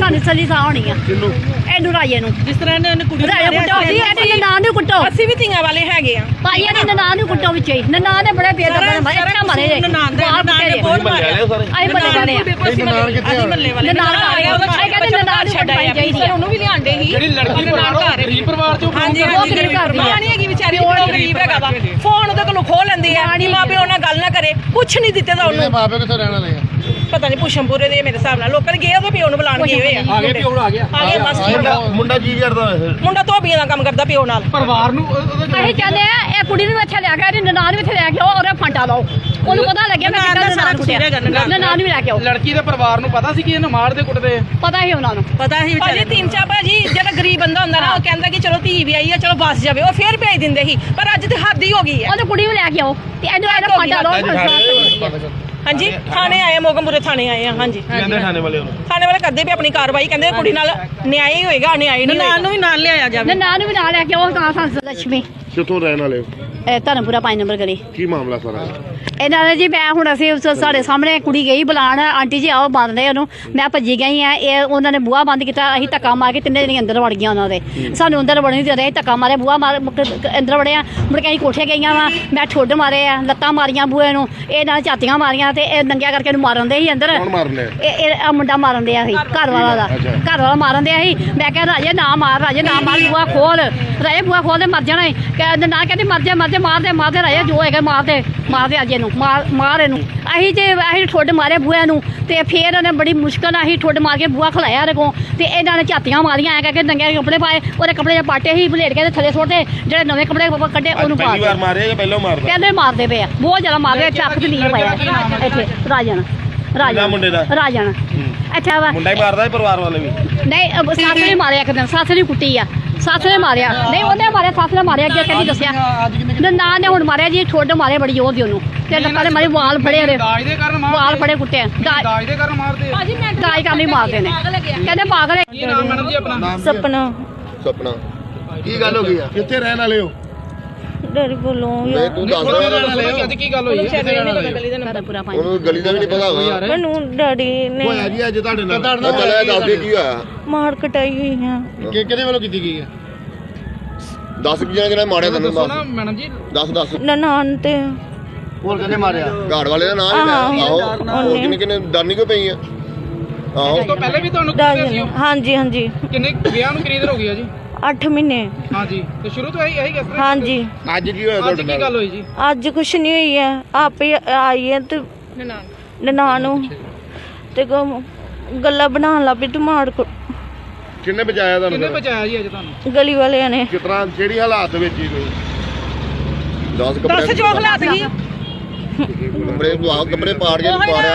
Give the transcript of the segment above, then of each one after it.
ਸਾਨੂੰ ਸਲੀ ਸਾਹ ਹੋਣੀ ਆ। ਕਿੰਨੂੰ? ਇਹਨੂੰ ਰਾਜੇ ਨੂੰ। ਜਿਸ ਤਰ੍ਹਾਂ ਇਹਨੇ ਉਹਨੇ ਕੁੜੀ ਨੂੰ ਰਾਜੇ ਮਾਰਿਆ ਕੁੱਟੋ ਜੀ ਇਹਦੀ ਨਨਾਣ ਨੂੰ ਕੁੱਟੋ। ਅਸੀਂ ਵੀ ਧੀਆਂ ਵਾਲੇ ਹੈਗੇ ਆ। ਭਾਈ ਇਹਦੀ ਨਨਾਣ ਨੂੰ ਕੁੱਟੋ ਵਿੱਚ ਹੀ। ਨਨਾਣ ਦੇ ਬੜੇ ਬੇਦਬ ਮਾਰੇ ਇੱਥੇ ਮਾਰੇ ਜੇ ਨਨਾਣ ਦੇ ਬਾਹਰ ਨਨਾਣ ਨੇ। ਬਹੁਤ ਵਾਲੇ ਹੋ ਸਾਰੇ ਅਸੀਂ ਬੜੇ ਬਣੇ ਆ। ਨਨਾਣ ਕਿੱਥੇ ਆ? ਮੱਲੇ ਵਾਲੇ। ਨਨਾਣ ਨਨਾਣ ਆ ਗਿਆ, ਉਹਦਾ ਕਹਿੰਦੇ ਨਨਾਣ ਨੂੰ ਛੱਡਾਇਆ ਕੁੱਟਣੀ ਚਾਹੀਦੀ ਆ। ਉਹਨੂੰ ਵੀ ਲਿਆਂਦੇ ਸੀ। ਜਿਹੜੀ ਲੜਕੀ ਨਨਾਣ ਪਰਿਵਾਰ ਘਰ ਗਰੀਬ ਪਰਿਵਾਰ ਚੋਂ ਹਾਂਜੀ ਉਹ ਹਾਂਜੀ ਗਰੀਬ ਘਰ ਦੀ। ਆ। ਮਾਂ ਨਹੀਂ ਹੈਗੀ ਵਿਚਾਰੀ ਉਹ ਗਰੀਬ ਹੈਗਾ ਵਾ। ਫੋਨ ਉਹਦੇ ਕੋਲੋਂ ਖੋਹ ਲੈਂਦੇ ਆ ਮਾਂ ਪਿਓ ਨਾਲ ਗੱਲ ਨਾ ਕਰੇ ਕੁਛ ਨਹੀਂ ਦਿੱਤੇ ਤਾਂ ਇਹਦੇ ਉਹਨੂੰ ਮਾਪੇ ਕਿੱਥੇ ਰਹਿਣ ਵਾਲੇ ਆ? ਪਤਾ ਨਹੀਂ ਪੁਸ਼ਮਪੁਰੇ ਦੇ ਮੇਰੇ ਹਿਸਾਬ ਨਾਲ। ਲੋਕਾਂ ਨੇ ਗਏ ਉਹਦੇ ਪਿਓ ਨੂੰ ਬੁਲਾਣ ਗਏ ਹੋਏ ਆ। ਆ ਗਏ ਪਿਓ ਆ ਗਿਆ ਆ। ਗਏ ਬਸ ਮੁੰਡਾ ਮੁੰਡਾ ਕੀ ਕਰਦਾ ਵੈਸੇ? ਮੁੰਡਾ ਧੋਬੀਆਂ ਦਾ ਕੰਮ ਕਰਦਾ ਪਿਓ ਨਾਲ। ਪਰਿਵਾਰ ਨੂੰ ਉਹ- ਉਹਦਾ ਅਸੀਂ ਕਹਿੰਦੇ ਆ ਇਹ ਕੁੜੀ ਨੂੰ ਇੱਥੇ ਲੈ ਕੇ ਇਹਦੀ ਨਨਾਣ ਵੀ ਇੱਥੇ ਲੈ ਕੇ ਆਓ ਉਹਦਾ ਫਾਂਟਾ ਲਾਓ। ਉਹਨੂੰ ਪਤਾ ਲੱਗਿਆ ਮੈਂ ਕਿੱਦਾਂ ਸਾਰਾ ਕੁੱਟਿਆ। ਨਨਾਣ ਵੀ ਲੈ ਕੇ ਆਓ। ਲੜਕੀ ਦੇ ਪਰਿਵਾਰ ਨੂੰ ਪਤਾ ਸੀ ਕਿ ਇਹਨੂੰ ਮਾਰਦੇ ਕੁੱਟਦੇ? ਆ ਪਤਾ ਹੀ ਉਹਨਾਂ ਨੂੰ। ਪਤਾ ਹੀ ਭਾਜੀ ਤੀਮਚਾ ਭਾਜੀ ਜਿਹੜਾ ਗਰੀਬ ਬੰਦਾ ਹੁੰਦਾ ਨਾ ਉਹ ਕਹਿੰਦਾ ਕਿ ਚਲੋ ਧੀ ਵੀ ਆਈ ਆ ਚਲੋ ਬਸ ਜਾਵੇ ਉਹ ਫੇਰ ਭੇਜ ਦਿੰਦੇ ਸੀ। ਪਰ ਅੱਜ ਤੇ ਹੱਦ ਹੀ ਹੋ ਗਈ ਹੈ। ਉਹਨੂੰ ਕੁੜੀ ਨੂੰ ਲੈ ਕੇ ਆਓ। ਤੇ ਇਹਨੂੰ ਇਹਦਾ ਫਾਂਟਾ ਲਾਓ। ਹਾਂਜੀ ਥਾਣੇ ਆਏ ਆ, ਮੋਗਮਪੁਰੇ ਥਾਣੇ ਆਏ ਆ ਹਾਂਜੀ। ਕਹਿੰਦੇ ਥਾਣੇ ਵਾਲੇ ਉਹਨੂੰ? ਥਾਣੇ ਵਾਲੇ ਕਰਦੇ ਵੀ ਆਪਣੀ ਕਾਰਵਾਈ ਕਹਿੰਦੇ ਕੁੜੀ ਨਾਲ ਨਿਆਂ ਹੀ ਹੋਏਗਾ ਨਿਆਂ ਨਹੀਂ ਹੋਏਗਾ ਨੂੰ ਵੀ ਨਾਲ ਲਿਆਇਆ ਜਾਵੇ। ਨਨਾਣ ਨੂੰ ਵੀ ਨਾਲ ਲੈ ਕੇ ਆਓ ਕਹਾਂ ਸੰਸ ਲక్ష్ਮੀ। ਕਿੱਥੋਂ ਰਹਿਣ ਵਾਲੇ ਹੋ? ਇਹ ਧਰਮਪੁਰਾ 5 ਨੰਬਰ ਗਲੀ। ਕੀ ਮਾਮਲਾ ਸਾਰਾ? ਇਹਨਾਂ ਨੇ ਜੀ ਮੈਂ ਹੁਣ ਅਸੀਂ ਉਸ ਸਾਡੇ ਸਾਹਮਣੇ ਕੁੜੀ ਗਈ ਬੁਲਾਣ ਆਂਟੀ ਜੀ ਆਓ ਬੰਦ ਦੇ ਉਹਨੂੰ। ਮੈਂ ਭੱਜੀ ਗਈ ਆ ਇਹ ਉਹਨਾਂ ਨੇ ਬੂਹਾ ਬੰਦ ਕੀਤਾ ਅਸੀਂ ਧੱਕਾ ਮਾਰ ਕੇ ਤਿੰਨੇ ਜਣੇ ਅੰਦਰ ਵੜ ਗਈਆਂ ਉਹਨਾਂ ਦੇ। ਸਾਨੂੰ ਅੰਦਰ ਵੜਨ ਨਹੀਂ ਦੇ ਰਹੇ ਧੱਕਾ ਮਾਰੇ ਬੂਹਾ ਮਾਰ ਮੁੜ ਕੇ ਅੰਦਰ ਵੜਿਆ ਮੁੜ ਕੇ ਅਸੀਂ ਕੋਠੇ ਗਈਆਂ ਵਾ। ਮੈਂ ਠੁੱਡ ਮਾਰੇ ਆ ਲੱਤਾਂ ਮਾਰੀਆਂ ਬੂਹੇ ਨੂੰ ਇਹ ਨਾਲ ਝਾਤੀਆਂ ਮਾਰੀਆਂ ਤੇ ਇਹ ਨੰਗਿਆ ਕਰਕੇ ਇਹਨੂੰ ਮਾਰਨ ਦੇ ਸੀ ਅੰਦਰ। ਕੌਣ ਮਾਰਨੇ ਇਹ ਇਹ ਆਹ ਮੁੰਡਾ ਮਾਰਨ ਦਿਆ ਸੀ ਘਰ ਵਾਲਾ ਦਾ। ਅੱਛਾ। ਘਰ ਵਾਲਾ ਮਾਰਨ ਦਿਆ ਸੀ। ਮੈਂ ਕਿਹਾ ਰਾਜੇ ਨਾ ਮਾਰ ਰਾਜੇ ਨਾ ਮਾਰ ਬੂਆ ਖੋਲ। ਰਾਜੇ ਬੂਆ ਖੋਲ ਦੇ ਮਰ ਜਾਣਾ ਏ। ਕਹਿੰਦੇ ਨਾ ਕਹਿੰਦੇ ਮਰ ਜਾ ਮਰ ਜਾ ਮਾਰ ਦੇ ਮਾਰ ਦੇ ਰਾਜੇ ਜੋ ਹੈਗਾ ਮਾਰ ਦੇ ਮਾਰ ਦੇ ਅਜੇ ਨੂੰ ਮਾਰ ਮਾਰ ਇਹਨੂੰ। ਅਸੀਂ ਤੇ ਅਸੀਂ ਠੁੱਡ ਮਾਰੇ ਬੂਆ ਨੂੰ। ਤੇ ਫੇਰ ਉਹਨੇ ਬੜੀ ਮੁਸ਼ਕਲ ਨਾਲ ਅਸੀਂ ਠੁੱਡ ਮਾਰ ਕੇ ਬੂਆ ਖਲਾਇਆ ਇਹਦੇ ਕੋਲ। ਤੇ ਇਹਨਾਂ ਨੇ ਝਾਤੀਆਂ ਮਾਰੀਆਂ ਐ ਕਰਕੇ ਨੰਗੇ ਕੱਪੜੇ ਪਾਏ ਉਹਦੇ ਕੱਪੜੇ ਦੇ ਪਾਟੇ ਹੀ ਬਲੇਡ ਕੇ ਤੇ ਥੱਲੇ ਸੁੱਟਦੇ ਜਿਹੜੇ ਨਵੇਂ ਕੱਪੜੇ ਕੱਢੇ ਉਹਨੂੰ ਪਾ ਪਹਿਲੀ ਵਾਰ ਦਿੱਤੇ ਮਾਰਿਆ ਜਾਂ ਪਹਿਲਾਂ ਮਾਰਦਾ? ਕਹਿੰਦੇ ਮਾਰਦੇ ਪਏ ਆ ਬਹੁਤ ਜ਼ਿਆਦਾ ਮਾਰਦੇ ਚੱਕ ਤੇ ਨਹੀਂ ਪਾਇਆ। ਇੱਥੇ ਰਾਜਨ। ਰਾਜਨ। ਮੁੰਡੇ ਦਾ? ਰਾਜਨ। ਅੱਛਾ ਵਾ ਮੁੰਡਾ ਹੀ ਮਾਰਦਾ ਹੈ ਪਰਿਵਾਰ ਵਾਲੇ ਵੀ? ਨਹੀਂ ਅਹ ਸੱਸ ਨੇ ਮਾਰਿਆ ਇੱਕ ਦਿਨ ਸੱਸ ਨੇ ਕੁੱਟੀ ਆ। ਸੱਸ ਨੇ ਮਾਰਿਆ। ਨਹੀਂ ਉਹਨੇ ਮਾਰਿਆ ਸੱਸ ਨੇ ਮਾਰਿਆ ਅੱਗੇ ਕਹਿੰਦੀ ਦੱਸਿਆ। ਨਾ ਨਾ ਨੇ ਹੁਣ ਮਾਰਿਆ ਜੀ ਠੋਡ ਮਾਰਿਆ ਬੜੀ ਜ਼ੋਰ ਦੀ ਉਹਨੂੰ। ਤੇ ਲੱਤਾਂ ਦੇ ਮਾਰੇ ਵਾਲ ਫੜੇ ਉਹਦੇ। ਦਾਜ ਦੇ ਕਾਰਨ ਵਾਲ ਮਾਰਦੇ ਫੜੇ ਕੁੱਟੇ ਦਾਜ ਦਾਜ ਦੇ ਕਾਰਨ ਮਾਰਦੇ ਆ। ਦਾਜ ਕਰਨ ਲਈ ਮਾਰਦੇ ਨੇ। ਕਹਿੰਦੇ ਪਾਗਲ ਹੈ ਕੀ ਨਾਮ ਮੈਡਮ ਜੀ ਆਪਣਾ? ਸਪਨਾ। ਸੁਪਨਾ। ਕੀ ਗੱਲ ਹੋ ਗਈ ਆ? ਕਿੱਥੇ ਰਹਿਣ ਵਾਲੇ ਹੋ? ਡੈਡੀ ਬੋਲੋ ਤੇ ਤੂੰ ਦੱਸ ਦੱਸੋ ਅੱਜ ਕੀ ਗੱਲ ਹੋਈ ਹੈ? ਕਿੱਥੇ ਰਹਿਣ ਵਾਲੇ ਹੋ? ਧਰਮਪੁਰਾ ਪੰਜ ਉਹਨੂੰ ਗਲੀ ਦਾ ਵੀ ਨਹੀਂ ਪਤਾ ਹੋਗਾ ਮੈਨੂੰ ਡੈਡੀ ਨੇ ਹੋਇਆ ਜੀ ਅੱਜ ਤੁਹਾਡੇ ਨਾਲ। ਚੱਲ ਇਹ ਦੱਸ ਦੇ ਕੀ ਹੋਇਆ। ਮਾਰ ਕਟਾਈ ਹੋਈ ਆ। ਕਿ ਕਿਹਦੇ ਵੱਲੋਂ ਕੀਤੀ ਗਈ ਹੈ? ਦੱਸ ਕੀ ਜਿਹੜਾ ਮਾਰਿਆ ਤੈਨੂੰ ਦੱਸੋ ਦੱਸ ਨਾ ਮੈਡਮ ਜੀ। ਦੱਸ ਦੱਸ। ਨਨਾਣ ਤੇ। ਹੋਰ ਕਿਹਨੇ ਮਾਰਿਆ? ਘਾੜ ਵਾਲੇ ਦਾ ਨਾਮ ਹੀ ਆਹੋ, ਲੈ ਆਹੋ ਹੋਰ ਕਿੰਨੇ ਕਿੰਨੇ ਡਰਨੀ ਕਿਉਂ ਪਈ ਆ? ਆਹੋ। ਉਸ ਤੋਂ ਪਹਿਲੇ ਵੀ ਤੁਹਾਨੂੰ ਕੁੱਟਦੇ ਸੀ ਉਹ? ਹਾਂਜੀ ਹਾਂਜੀ। ਕਿੰਨੇ ਵਿਆਹ ਨੂੰ ਦੇਰ ਹੋ ਗਈ ਆ ਜੀ? 8 ਮਹੀਨੇ। ਹਾਂਜੀ। ਤੇ ਸ਼ੁਰੂ ਤੋਂ ਇਹੀ ਇਹੀ ਕਿਸ ਤਰ੍ਹਾਂ ਹਾਂਜੀ। ਅੱਜ ਕੀ ਹੋਇਆ ਅੱਜ ਤੁਹਾਡੇ ਕੀ ਨਾਲ? ਗੱਲ ਹੋਈ ਜੀ? ਅੱਜ ਕੁਛ ਨਹੀਂ ਹੋਈ ਹੈ। ਆਪੇ ਆਈ ਹੈ ਤੇ ਨਨਾਣ। ਨੂੰ। ਤੇ ਗ- ਗੱਲਾਂ ਬਣਾਉਣ ਲੱਗ ਪਈ ਤੇ ਮਾਰ ਕੁ- ਕਿੰਨੇ ਬਚਾਇਆ ਕਿੰਨੇ ਤੁਹਾਨੂੰ ਬਚਾਇਆ ਜੀ ਅੱਜ ਤੁਹਾਨੂੰ? ਗਲੀ ਵਾਲਿਆਂ ਨੇ। ਕਿਸ ਤਰ੍ਹਾਂ ਕਿਹੜੀ ਹਾਲਾਤ ਵਿੱਚ ਹੀ ਕੋਈ 10 ਕੱਪੜੇ ਦੱਸ ਜੋ ਹਾਲਾਤ ਸੀ ਕੱਪੜੇ ਆਹੋ ਕੱਪੜੇ ਪਾੜ ਕੇ ਪਾੜਿਆ।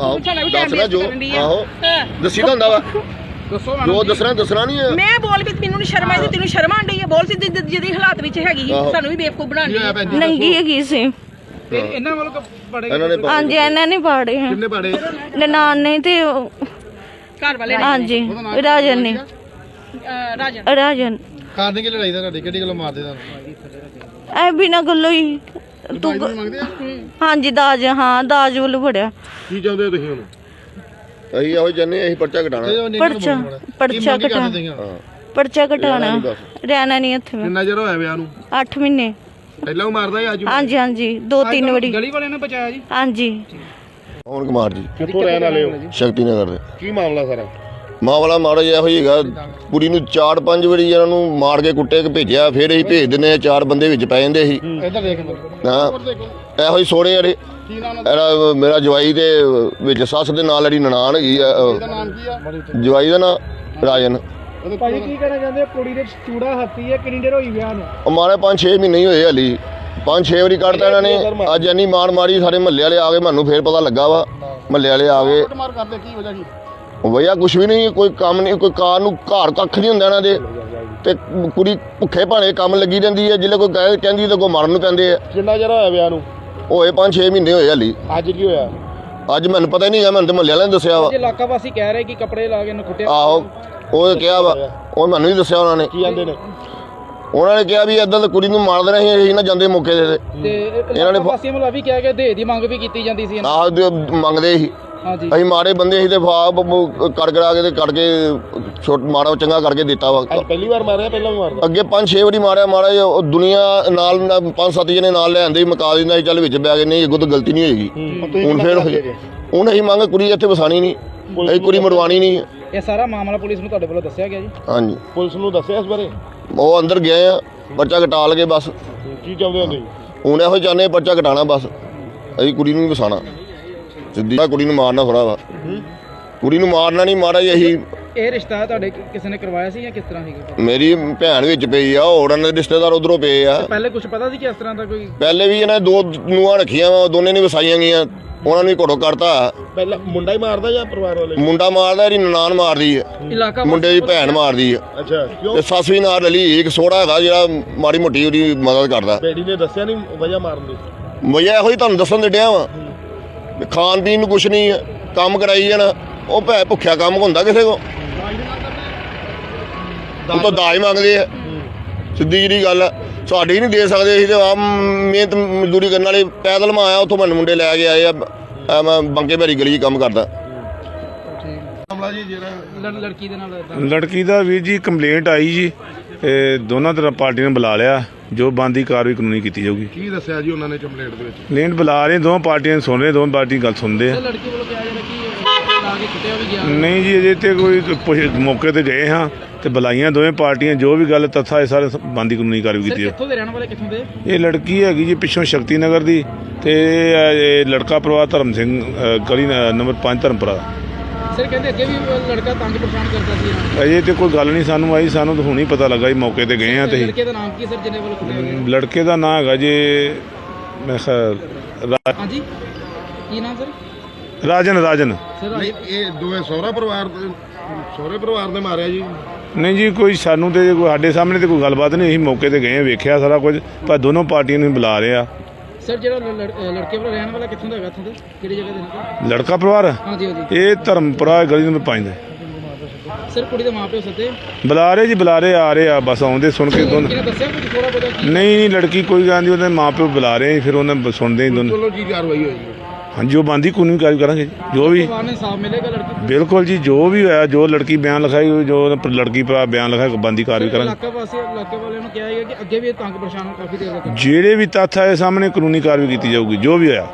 ਆਹੋ ਦੱਸ ਨਾ ਜੋ। ਆਹੋ। ਦੱਸੀ ਤਾਂ ਹੁੰਦਾ ਵਾ। ਦੱਸੋ ਜੋ ਦੱਸਣਾ ਦੱਸਣਾ ਨਹੀਂ ਹੈ। ਮੈਂ ਬੋਲ ਵੀ ਮੈਨੂੰ ਨੀ ਸ਼ਰਮ ਆਈ ਤੈਨੂੰ ਸ਼ਰਮ ਆਂਦੀ ਹੈ। ਬੋਲ ਸੀ ਜਿਹਦੀ ਹਾਲਾਤ ਵਿੱਚ ਹੈਗੀ। ਸਾਨੂੰ ਵੀ ਬੇਵਕੂਫ ਬਣਾਉਣੀ ਨੰਗੀ ਹੈਗੀ ਸੀ। ਇਹਨਾਂ ਵੱਲੋਂ ਬੜੇ ਇਹਨਾਂ ਨੇ ਹਾਂਜੀ ਇਹਨਾਂ ਨੇ ਪਾੜੇ ਹੈ ਕਿੰਨੇ ਪਾੜੇ? ਨਨਾਣ ਨੇ ਤੇ ਉਹ- ਘਰ ਵਾਲੇ ਹਾਂਜੀ ਰਾਜਨ ਨੇ। ਰਾਜਨ। ਰਾਜਨ। ਕਾਰਨ ਕੀ ਲੜਾਈ ਦਾ ਤੁਹਾਡੀ? ਕਿਹੜੀ ਗੱਲੋਂ ਮਾਰਦੇ ਤੁਹਾਨੂੰ? ਐ ਬਿਨਾ ਗੱਲੋਂ ਹੀ ਤੂੰ ਹਾਂਜੀ ਦਾਜ ਹਾਂ ਦਾਜ ਵੱਲੋਂ ਫੜਿਆ। ਕੀ ਚਾਹੁੰਦੇ ਹੋ ਤੁਸੀਂ ਹੁਣ? ਅਸੀਂ ਇਹੋ ਜੰਨੇ ਅਸੀਂ ਪਰਚਾ ਘਟਾਣਾ ਪਰਚਾ ਪਰਚਾ ਕਟਾ ਹਾਂ। ਪਰਚਾ ਕਟਾਣਾ ਰਹਿਣਾ ਨਹੀਂ ਇੱਥੇ ਮੈਂ। ਕਿੰਨਾ ਚਿਰ ਹੋਇਆ ਵਿਆਹ ਨੂੰ? 8 ਮਹੀਨੇ। ਪਹਿਲਾਂ ਉਹ ਮਾਰਦਾ ਸੀ ਅੱਜ ਹਾਂਜੀ ਹਾਂਜੀ। ਦੋ ਤਿੰਨ ਵਾਰੀ। ਗਲੀ ਵਾਲਿਆਂ ਨੇ ਬਚਾਇਆ ਜੀ? ਹਾਂਜੀ। ਪਵਨ ਕੁਮਾਰ ਜੀ? ਕਿੱਥੋਂ ਰਹਿਣ ਵਾਲੇ ਹੋ? ਸ਼ਕਤੀ ਨਗਰ ਦੇ। ਕੀ ਮਾਮਲਾ ਸਾਰਾ? ਮਾਮਲਾ ਮਾੜਾ ਜਿਹਾ ਇਹੋ ਹੀਗਾ। ਕੁੜੀ ਨੂੰ ਚਾਰ ਪੰਜ ਵਾਰੀ ਇਹਨਾਂ ਨੂੰ ਮਾਰ ਕੇ ਕੁੱਟੇ ਕੇ ਭੇਜਿਆ ਫਿਰ ਅਸੀਂ ਭੇਜ ਦਿੰਦੇ ਆ ਚਾਰ ਬੰਦੇ ਵਿੱਚ ਪੈ ਜਾਂਦੇ ਸੀ ਇੱਧਰ ਦੇਖ ਹਾਂ। ਇਹੋ ਹੀ ਸੋਹਣੇ ਜਿਹੜੇ ਇਹਦਾ ਮੇਰਾ ਜਵਾਈ ਦੇ ਵਿੱਚ ਸੱਸ ਦੇ ਨਾਲ ਜਿਹੜੀ ਨਨਾਣ ਹੈਗੀ ਆ ਨਾਮ ਜਵਾਈ ਦਾ ਨਾਂ ਰਾਜਨ। ਭਾਜੀ ਕੀ ਕਹਿਣਾ ਚਾਹੁੰਦੇ? ਕੁੜੀ ਦੇ ਚੂੜਾ ਹੱਤੀ ਹੈ ਕਿੰਨੀ ਦੇਰ ਹੋਈ ਵਿਆਹ ਨੂੰ? ਉਹ ਮਾਰੇ 5-6 ਮਹੀਨੇ ਹੀ ਹੋਏ ਹਲੀ। 5-6 ਵਾਰੀ ਕੱਢਤਾ ਇਹਨਾਂ ਨੇ। ਅੱਜ ਇੰਨੀ ਮਾਰ ਮਾਰੀ ਸਾਰੇ ਮਹੱਲੇ ਵਾਲੇ ਆ ਗਏ ਮੈਨੂੰ ਫੇਰ ਪਤਾ ਲੱਗਾ ਵਾ। ਮਹੱਲੇ ਵਾਲੇ ਆ ਗਏ। ਮਾਰ ਕਰਦੇ ਕੀ ਵਜ੍ਹਾ ਕੀ ਵਈਆ ਕੁਛ ਵੀ ਨਹੀਂ ਕੋਈ ਕੰਮ ਨਹੀਂ ਕੋਈ ਕਾਰ ਨੂੰ ਘਰ ਕੱਖ ਨਹੀਂ ਹੁੰਦਾ ਇਹਨਾਂ ਦੇ। ਤੇ ਕੁੜੀ ਭੁੱਖੇ ਭਾਣੇ ਕੰਮ ਲੱਗੀ ਰਹਿੰਦੀ ਹੈ ਜਿੱਲੇ ਕੋਈ ਕਹੇ ਕਹਿੰਦੀ ਤਾਂ ਕੋਈ ਮਾਰਨ ਨੂੰ ਪੈਂਦੇ ਆ। ਕਿੰਨਾ ਚਿਰ ਹੋਇਆ ਵਿਆਹ ਨੂੰ? ਹੋਏ 5-6 ਮਹੀਨੇ ਹੋਏ ਹਲੀ। ਅੱਜ ਕੀ ਹੋਇਆ? ਅੱਜ ਮੈਨੂੰ ਪਤਾ ਹੀ ਨਹੀਂ ਹੈ ਮੈਨੂੰ ਤੇ ਮਹੱਲੇ ਵਾਲਿਆਂ ਨੇ ਦੱਸਿਆ ਵਾ। ਜੇ ਇਲਾਕਾ ਵਾਸੀ ਕਹਿ ਰਹੇ ਕਿ ਕੱਪੜੇ ਲਾ ਕੇ ਇਹਨੂੰ ਕੁੱਟਿਆ ਆਹੋ ਉਹ ਕਿਹਾ ਵਾ ਉਹ ਮੈਨੂੰ ਨਹੀਂ ਦੱਸਿਆ ਉਹਨਾਂ ਨੇ। ਕੀ ਆਂਦੇ ਨੇ? ਉਹਨਾਂ ਨੇ ਕਿਹਾ ਵੀ ਇਦਾਂ ਤਾਂ ਕੁੜੀ ਨੂੰ ਮਾਰ ਦੇਣਾ ਸੀ ਅਸੀਂ ਨਾ ਜਾਂਦੇ ਮੌਕੇ ਦੇ ਤੇ ਇਹਨਾਂ ਨੇ ਇਲਾਕਾ ਵਾਸੀਆਂ ਵੱਲੋਂ ਵੀ ਕਿਹਾ ਗਿਆ ਦੇ ਦੀ ਮੰਗ ਵੀ ਕੀਤੀ ਜਾਂਦੀ ਸੀ ਆਹ ਦੇ ਮੰਗਦੇ ਸੀ। ਹਾਂਜੀ। ਅਸੀਂ ਮਾੜੇ ਬੰਦੇ ਸੀ ਤੇ ਫਾਬ ਕਰ ਕਰਾ ਕੇ ਤੇ ਕੱਢ ਕੇ ਛੋਟ ਮਾੜਾ ਚੰਗਾ ਕਰਕੇ ਦਿੱਤਾ ਵਾ। ਪਹਿਲੀ ਵਾਰ ਮਾਰਿਆ ਪਹਿਲਾਂ ਵੀ ਮਾਰਦਾ? ਅੱਗੇ ਪੰਜ ਛੇ ਵਾਰੀ ਮਾਰਿਆ ਜਿਹਾ ਉਹ ਦੁਨੀਆ ਨਾਲ ਨਾ ਪੰਜ ਸੱਤ ਜਣੇ ਨਾਲ ਲੈ ਆਂਦੇ ਮਕਾ ਦਿੰਦਾ ਸੀ, ਚੱਲ ਵਿੱਚ ਬੈ ਗਏ ਨਹੀਂ ਅੱਗੋਂ ਤਾਂ ਗਲਤੀ ਨਹੀਂ ਹੋਏਗੀ। ਹੁਣ ਫੇਰ ਹੋ ਜਾਏ ਹੁਣ ਅਸੀਂ ਮੰਗ ਕੁੜੀ ਇੱਥੇ ਵਸਾਣੀ ਨਹੀਂ। ਅਸੀਂ ਕੁੜੀ ਮਰਵਾਣੀ ਨਹੀਂ। ਇਹ ਸਾਰਾ ਮਾਮਲਾ ਪੁਲਿਸ ਨੂੰ ਤੁਹਾਡੇ ਵੱਲੋਂ ਦੱਸਿਆ ਗਿਆ ਜੀ? ਹਾਂਜੀ। ਪੁਲਿਸ ਨੂੰ ਦੱਸਿਆ ਇਸ ਬਾਰੇ? ਉਹ ਅੰਦਰ ਗਏ ਆ ਪਰਚਾ ਕਟਾ ਲਗੇ ਬਸ। ਕੀ ਚਾਹੁੰਦੇ ਹੋ ਤੁਸੀਂ? ਹੁਣ ਇਹੋ ਚਾਹੁੰਦੇ ਪਰਚਾ ਕਟਾਣਾ ਬਸ। ਅਸੀਂ ਕੁੜੀ ਨੂੰ ਨਹੀਂ ਵਸਾਣਾ ਸਿੱਧੀ। ਕੁੜੀ ਨੂੰ ਮਾਰਨਾ ਥੋੜਾ ਵਾ। ਕੁੜੀ ਨੂੰ ਮਾਰਨਾ ਨਹੀਂ ਮਾਰਾ ਜੀ ਅਸੀਂ ਇਹ ਰਿਸ਼ਤਾ ਤੁਹਾਡੇ ਕਿ- ਕਿਸੇ ਨੇ ਕਰਵਾਇਆ ਸੀ ਜਾਂ ਕਿਸ ਤਰ੍ਹਾਂ ਸੀਗਾ? ਮੇਰੀ ਭੈਣ ਵਿੱਚ ਪਈ ਆ ਹੋਰ ਉਹਨਾਂ ਦੇ ਰਿਸ਼ਤੇਦਾਰ ਉਧਰੋਂ ਪਏ ਆ। ਪਹਿਲੇ ਕੁਝ ਪਤਾ ਸੀ ਕਿ ਇਸ ਤਰ੍ਹਾਂ ਦਾ ਕੋਈ ਪਹਿਲੇ ਵੀ ਇਹਨਾਂ ਦੋ ਨੂਆਂ ਰੱਖੀਆਂ ਵਾ ਦੋਨੇ ਨੇ ਵਸਾਈਆਂ ਗਈਆਂ ਉਹਨਾਂ ਨੂੰ ਵੀ ਘੜੋ ਕਰਤਾ। ਪਹਿਲਾਂ ਮੁੰਡਾ ਹੀ ਮਾਰਦਾ ਜਾਂ ਪਰਿਵਾਰ ਵਾਲੇ? ਮੁੰਡਾ ਮਾਰਦਾ ਇਹਦੀ ਨਨਾਣ ਮਾਰਦੀ ਹੈ ਇਲਾਕਾ ਮੁੰਡੇ ਦੀ ਭੈਣ ਮਾਰਦੀ ਹੈ ਅੱਛਾ ਕਿਉਂ? ਤੇ ਸੱਸ ਵੀ ਨਾਲ ਰਲੀ ਇੱਕ ਸੋੜਾ ਹੈਗਾ ਜਿਹੜਾ ਮਾੜੀ ਮੋਟੀ ਉਹਦੀ ਮਦਦ ਕਰਦਾ। ਬੇੜੀ ਨੇ ਦੱਸਿਆ ਨਹੀਂ ਵਜ੍ਹਾ ਮਾਰਨ ਦੀ? ਮਜ਼ਾ ਇਹੋ ਹੀ ਤੁਹਾਨੂੰ ਦੱਸਣ ਦੇ ਡਿਆ ਵੀ। ਖਾਣ ਪੀਣ ਨੂੰ ਕੁਛ ਨਹੀਂ ਹੈ ਕੰਮ ਕਰਾਈ ਜਾਣਾ। ਉਹ ਭੈ ਭੁੱਖਿਆ ਕੰਮ ਹੁੰਦਾ ਕਿਸੇ ਕੋ ਉਹ ਤਾਂ ਦਾਜ ਮੰਗਦੇ ਆ। ਸਿੱਧੀ ਜਿਹੜੀ ਗੱਲ ਆ। ਸਾਡੀ ਨਹੀਂ ਦੇ ਸਕਦੇ ਅਸੀਂ ਤੇ ਆ ਮਿਹਨਤ ਮਜ਼ਦੂਰੀ ਕਰਨ ਵਾਲੇ ਪੈਦਲ ਮੈਂ ਆਇਆ ਉੱਥੋਂ ਮੈਨੂੰ ਮੁੰਡੇ ਲੈ ਕੇ ਆਏ ਆ। ਮੈਂ ਬੰਕੇ ਭੈਰੀ ਗਲੀ 'ਚ ਕੰਮ ਕਰਦਾ। ਮਾਮਲਾ ਜੀ ਜਿਹੜਾ ਲੜਕੀ ਦੇ ਨਾਲ ਏਦਾਂ ਲੜਕੀ ਦਾ ਵੀਰ ਜੀ ਕੰਪਲੇਂਟ ਆਈ ਜੀ ਤੇ ਦੋਨਾਂ ਤਰ੍ਹਾਂ ਪਾਰਟੀਆਂ ਨੇ ਬੁਲਾ ਲਿਆ। ਜੋ ਬੰਦੀ ਕਾਰਵਾਈ ਕਾਨੂੰਨੀ ਕੀਤੀ ਜਾਊਗੀ। ਕੀ ਦੱਸਿਆ ਜੀ ਉਹਨਾਂ ਨੇ ਕੰਪਲੇਂਟ ਦੇ ਵਿੱਚ? ਕੰਪਲੇਂਟ ਬੁਲਾ ਰਹੇ ਦੋਵਾਂ ਪਾਰਟੀਆਂ ਸੁਣ ਰਹੇ ਦੋਵਾਂ ਪਾਰਟੀ ਗੱਲ ਸੁਣਦੇ ਆ। ਲੜਕੀ ਵੱਲੋਂ ਕਿਹਾ ਜਾਂਦਾ ਕਿ ਲਾ ਕੇ ਕੁੱਟਿਆ ਵੀ ਗਿਆ। ਨਹੀਂ ਜੀ ਅਜੇ ਤੇ ਕੋਈ ਪੁੱਛ- ਮੌਕੇ ਤੇ ਗਏ ਹਾਂ ਤੇ ਬੁਲਾਈਆਂ ਦੋਵੇਂ ਪਾਰਟੀਆਂ ਜੋ ਵੀ ਗੱਲ ਤੱਥਾ ਇਹ ਸਾਰੇ ਬੰਦੀ ਕਾਨੂੰਨੀ ਕਾਰਵਾਈ ਕੀਤੀ ਜਾਊ ਕਿੱਥੋਂ ਦੇ ਰਹਿਣ ਵਾਲੇ ਕਿੱਥੋਂ ਦੇ? ਇਹ ਲੜਕੀ ਹੈਗੀ ਜੀ ਪਿੱਛੋਂ ਸ਼ਕਤੀ ਨਗਰ ਦੀ ਤੇ ਇਹ ਇਹ ਲੜਕਾ ਪਰਿਵਾਰ ਧਰਮ ਸਿੰਘ ਅ, ਗਲੀ ਨ- ਨੰਬਰ 5 ਧਰਮਪੁਰਾ ਸਰ ਕਹਿੰਦੇ ਅੱਗੇ ਵੀ ਲੜਕਾ ਤੰਗ ਪਰੇਸ਼ਾਨ ਕਰਦਾ ਸੀ। ਇਹਨਾਂ ਨੂੰ। ਅਜੇ ਤੇ ਕੋਈ ਗੱਲ ਨਹੀਂ ਸਾਨੂੰ ਆਈ ਸਾਨੂੰ ਤਾਂ ਹੁਣੀ ਪਤਾ ਲੱਗਾ ਜੀ ਮੌਕੇ ਤੇ ਗਏ ਹਾਂ ਤੇ। ਲੜਕੇ ਦਾ ਨਾਮ ਕੀ ਸਰ ਜਿਹਨੇ ਵੱਲੋਂ ਕੁੱਟਿਆ ਗਿਆ? ਲੜਕੇ ਦਾ ਨਾਂ ਹੈਗਾ ਜੀ ਮੈਂ ਖਿਆਲ ਰਾ- ਹਾਂਜੀ। ਕੀ ਨਾਮ ਸਰ? ਰਾਜਨ ਰਾਜਨ। ਸਰ ਇਹ ਦੋਵੇਂ ਸਹੁਰਾ ਪਰਿਵਾਰ ਦੇ ਸਹੁਰੇ ਪਰਿਵਾਰ ਨੇ ਮਾਰਿਆ ਜੀ। ਨਹੀਂ ਜੀ ਕੋਈ ਸਾਨੂੰ ਤੇ ਕੋਈ ਸਾਡੇ ਸਾਹਮਣੇ ਤੇ ਕੋਈ ਗੱਲਬਾਤ ਨਹੀਂ ਅਸੀਂ ਮੌਕੇ ਤੇ ਗਏ ਵੇਖਿਆ ਸਾਰਾ ਕੁਝ ਪਰ ਦੋਨੋਂ ਪਾਰਟੀਆਂ ਨੂੰ ਬੁਲਾ ਰਹੇ ਆ। ਸਰ ਜਿਹੜਾ ਲੜ- ਲੜ- ਲੜਕੇ ਵੱਲੋਂ ਰਹਿਣ ਵਾਲਾ ਕਿੱਥੋਂ ਦਾ ਹੈਗਾ ਇੱਥੋਂ ਦੇ? ਕਿਹੜੀ ਜਗ੍ਹਾ ਦੇ ਨੇ ਲੜਕਾ ਪਰਿਵਾਰ? ਹਾਂਜੀ ਹਾਂਜੀ। ਇਹ ਧਰਮਪੁਰਾ ਗਲੀ ਨੰਬਰ 5 ਦਾ। ਸਰ ਕੁੜੀ ਦੇ ਮਾਪਿਓ ਸੱਦੇ ਬੁਲਾ ਰਹੇ ਜੀ ਬੁਲਾ ਰਹੇ ਆ ਰਹੇ ਆ ਬਸ ਆਉਂਦੇ ਸੁਣ ਕੇ ਦੋਨ। ਕਿਹਨੇ ਦੱਸਿਆ ਕੁਝ ਥੋੜਾ ਬਹੁਤਾ? ਨਹੀਂ ਨਹੀਂ ਲੜਕੀ ਕੋਈ ਨਹੀਂ ਉਹਦੇ ਮਾਪਿਓ ਬੁਲਾ ਰਹੇ ਫਿਰ ਉਹਨਾਂ ਸੁਣਦੇ ਹੀ ਦੋਨੋਂ। ਚਲੋ ਕੀ ਕਾਰਵਾਈ ਹੋਈ ਜੀ ਹਾਂਜੀ ਉਹ ਬੰਦੀ ਕਾਨੂੰਨੀ ਕਾਰਵਾਈ ਕਰਾਂਗੇ ਜੀ। ਵੀ ਪਰਿਵਾਰ ਨੇ ਸਾਫ਼ ਮਿਲੇਗਾ ਲੜਕੀ ਨੂੰ? ਬਿਲਕੁਲ ਜੀ ਜੋ ਵੀ ਹੋਇਆ ਜੋ ਲੜਕੀ ਬਿਆਨ ਲਿਖਾਈ ਜੋ ਲੜਕੀ ਭਰਾ ਬਿਆਨ ਲਿਖਾਇਆ ਬੰਦੀ ਕਾਰਵਾਈ ਕਰਾਂਗੇ ਇਲਾਕਾ ਵਾਸੀ ਇਲਾਕੇ ਵਾਲਿਆਂ ਨੂੰ ਕਿਹਾ ਹੈਗਾ ਕਿ ਅੱਗੇ ਵੀ ਇਹ ਤੰਗ ਪਰੇਸ਼ਾਨ ਕਾਫੀ ਦੇਰ ਤੱਕ ਜਿਹੜੇ ਵੀ ਤੱਥ ਆਏ ਸਾਹਮਣੇ ਕਾਨੂੰਨੀ ਕਾਰਵਾਈ ਕੀਤੀ ਜਾਊਗੀ ਜੋ ਵੀ ਹੋਇਆ